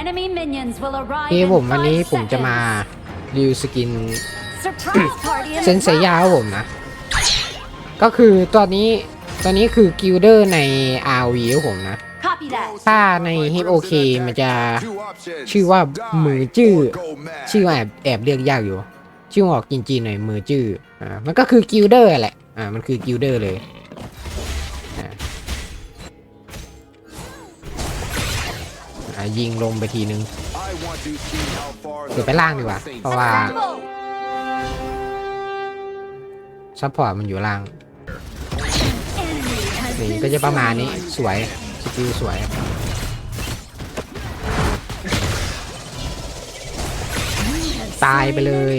Enemy minions will arrive ที่ in ผมวันนี้ five ผมจะมา seconds. รีวิวสกิน Surprise party in เซนเซยา progress. ครับผมนะ ก็คือตอนนี้ตอนนี้คือกิลเดอร์ใน RV ครับผมนะ Copy that. ถ้าใน HOK มันจะชื่อว่ามือจื้อชื่อว่าแอบแอบเรียกยากอยู่ ชื่อออกจริงๆหน่อยมือจื้ออ่ามันก็คือกิลเดอร์แหละอ่ามันคือกิลเดอร์เลย อ่ายิงลงไปทีนึงเดี๋ยวไปล่างดีกว่า เพราะว่า Assemble. ซัพพอร์ตมันอยู่ล่าง Enemy has นี่ been ก็จะประมาณนี้ slain. สวยสกิลสวยตายไปเลย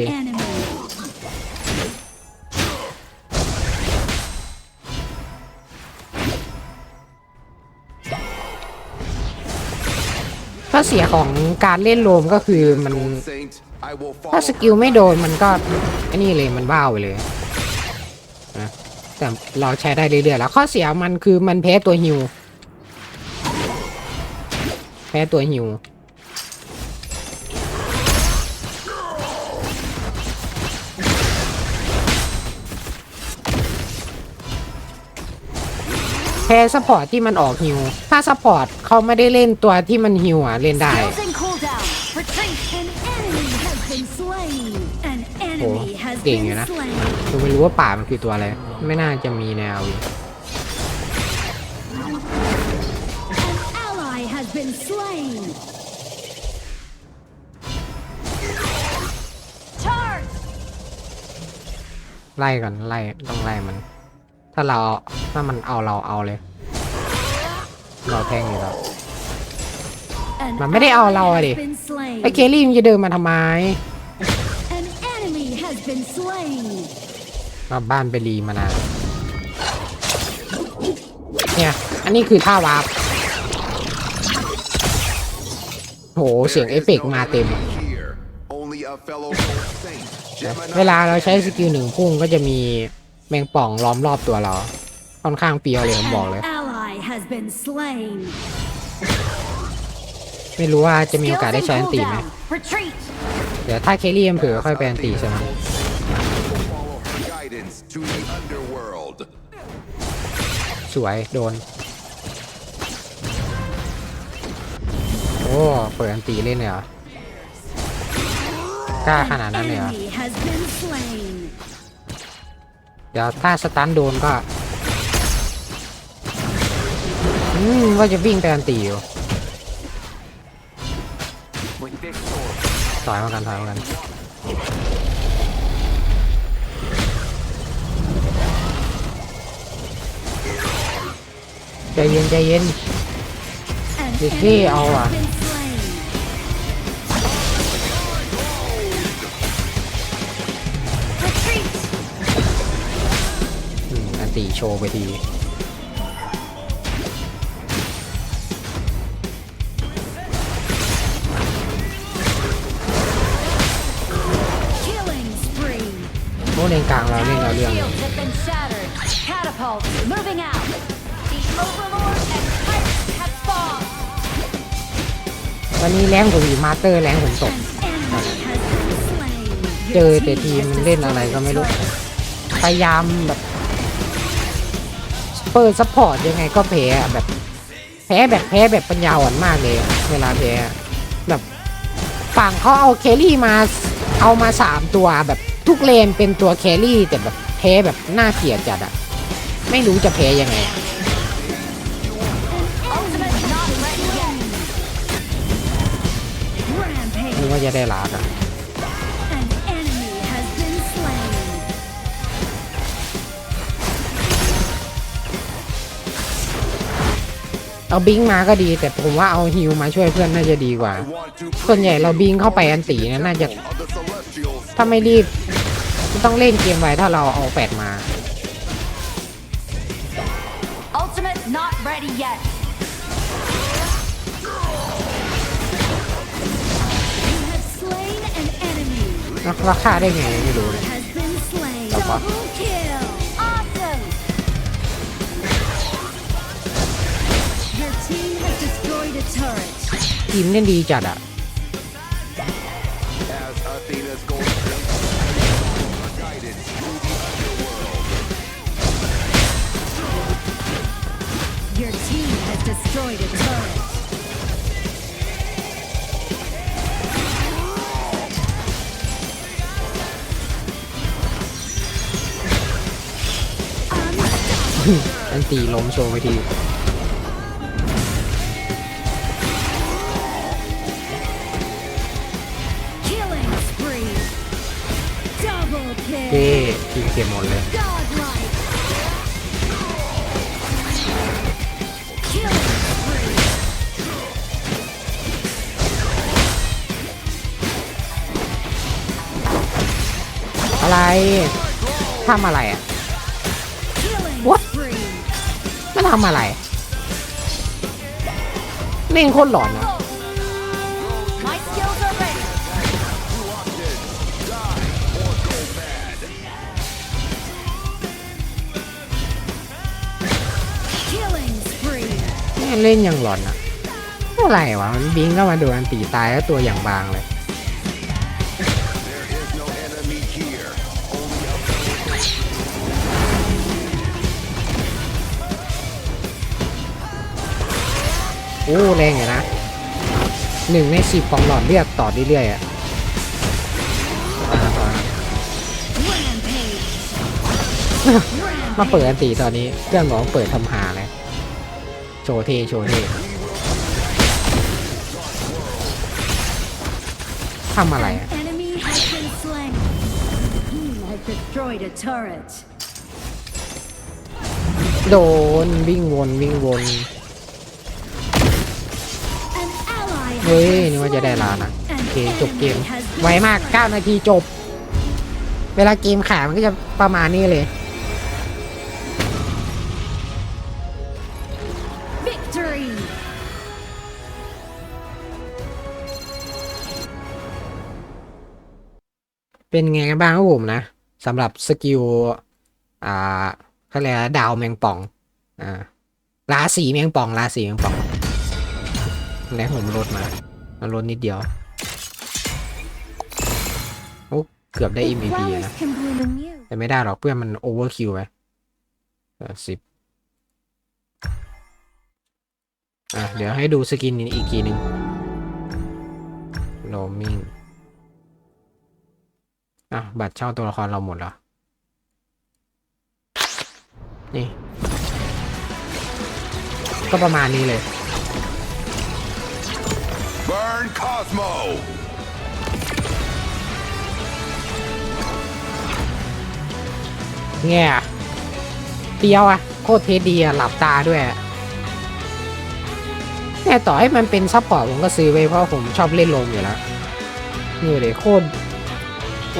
ข้อเสียของการเล่นโลมก็คือมันถ้าสกิลไม่โดนมันก็ไอันนี้เลยมันบ้าวไปเลยนะแต่เราใช้ได้เรื่อยๆแล้วข้อเสียมันคือมันแพ้ตัวฮิวแพ้ตัวฮิว แพ้ซัพพอร์ตที่มันออกฮิว ถ้าซัพพอร์ตเขาไม่ได้เล่นตัวที่มันฮิวอะเล่นได้ Skills and cooldown. Retreat. An enemy has been slain. An enemy has เก่งอยู่ been นะ slain. ผมไม่รู้ว่าป่ามันคือตัวอะไร ไม่น่าจะมีแนวอยู่ An ally has been slain. Charge. ไล่ก่อนไล่ต้องไล่มันถ้าเราถ้ามันเอาเราเอาเลย เราแทงอยู่แล้ว An มันไม่ได้เอาเราอะดิ ally has been slain. ไอ้เคลลี่มันจะเดินมาทำไม An enemy has been slain. มาบ้านไปรีมานานเนี่ยอันนี้คือท่าวาร์ปโหเสียงเอฟเฟกต์มาเต็ม เวลาเราใช้สกิลหนึ่งพุ่งก็จะมี แมงป่องล้อมรอบตัวเรา ค่อนข้างเปรียวเลยผมบอกเลย An ally has been slain. ไม่รู้ว่าจะมีโอกาสได้ Skills ใช้ and อันตีไหม cooldown. Retreat. เดี๋ยวถ้าเคลลี่มันเผื่อค่อยไปอันตีใช่ไหมสวยโดน โอ้เปิดอันตีเล่นเลยเหรอกล้าขนาดนั้นเลยเหรอ เดี๋ยวถ้าสตันโดนก็ อืม ว่าจะวิ่งไปอันตีอยู่ถอยมากันถอยมากันใจเย็นใจเย็น An Được enemy ghê ầu à. has ชว์ไปที Killing spree. โอ้เลนกลางเราเล่นเรา Our เรื่องเลย shields have been shattered. Catapults moving out. The Overlord and Pirates have fallen. วันนี้แรงผมอยู่มาสเตอร์แรงผมตก An enemy has been slain. เจอ Your แต่ team ทีม has มันเล่นอะไรก็ไม่รู้ destroyed a พยายามแบบ เปิดซัพพอร์ตยังไงก็แพ้แบบ แพ้แบบแพ้แบบปัญญาอ่อนมากเลยเวลาแพ้แบบฝั่งเขาเอาแครี่มาเอามาสามตัวแบบทุกเลนเป็นตัวแครี่แต่แบบแพ้แบบน่าเกลียดจัดอะไม่รู้จะแพ้ยังไงอะ Ultimate not ready yet. Rampage. นึกว่าจะได้ลาดอะ เอาบิงมาก็ดี แต่ผมว่าเอาฮิวมาช่วยเพื่อนน่าจะดีกว่า ส่วนใหญ่เราบิงเข้าไปอันตีเนี่ยน่าจะ ถ้าไม่รีบไม่ต้องเล่นเกมไว้ถ้าเราเอาแปดมา Ultimate not ready yet. You have slain an enemy. นะราคาได้ไงไม่รู้เลย Has been slain. Đâu có. Double ทีมเล่นดีจัดอะ As Athena's golden rays are guided through the underworld. Your team has destroyed a turret. Unstoppable. อันตีล้มโชว์ไปที เก้ kill. ทีเก็บหมดเลยอะไรทำอะไรอะ What? spree. ไม่ทำอะไรเล่นโคตรหลอนอะ เล่นอย่างหลอนอะอะไรวะ มันบิงก็มาโดนอันตีตายแล้วตัวอย่างบางเลย โอ้แรงอยู่นะหนึ่งในสิบของหลอดเลือดต่อเรื่อยๆอะอ่าต่อนะมาเปิดอันตีตอนนี้เพื่อนบอกว่าเปิดทำหาเลย โชว์เทโชว์เททำอะไรอะ Enemy has been slain. Team has destroyed a turret. โดนวิ่งวนวิ่งวน An ally has เฮ้ย been นี่ว่าจะได้ slain. ล้านอะ An โอเค จบเกม enemy has been ไวมาก 9 นาทีจบ เวลาเกมขาดมันก็จะประมาณนี้เลย เป็นไงกันบ้างครับผมนะสำหรับสกิลอ่าเขาเรียกว่าดาวแมงป่องอ่าราศีแมงป่องราศีแมงป่องแล้วผมลดมามันลดนิดเดียวโอ้เกือบได้ The MVP flowers นะ can bloom anew. แต่ไม่ได้หรอกเพื่อนมันโอเวอร์คิวไปสิบอะเดี๋ยวให้ดูสกินนี้อีกทีหนึ่งโรมิง อะบัตรเช่าตัวละครเราหมดแล้ว นี่ ก็ประมาณนี้เลย burn Cosmo. แง่เตียวอะโคตรเทสดีอะหลับตาด้วยอะแต่ต่อให้มันเป็นซัพพอร์ตผมก็ซื้อไว้เพราะผมชอบเล่นลมอยู่แล้วนี่เลยโคตรเนี่ย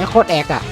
โคตรแอกอะ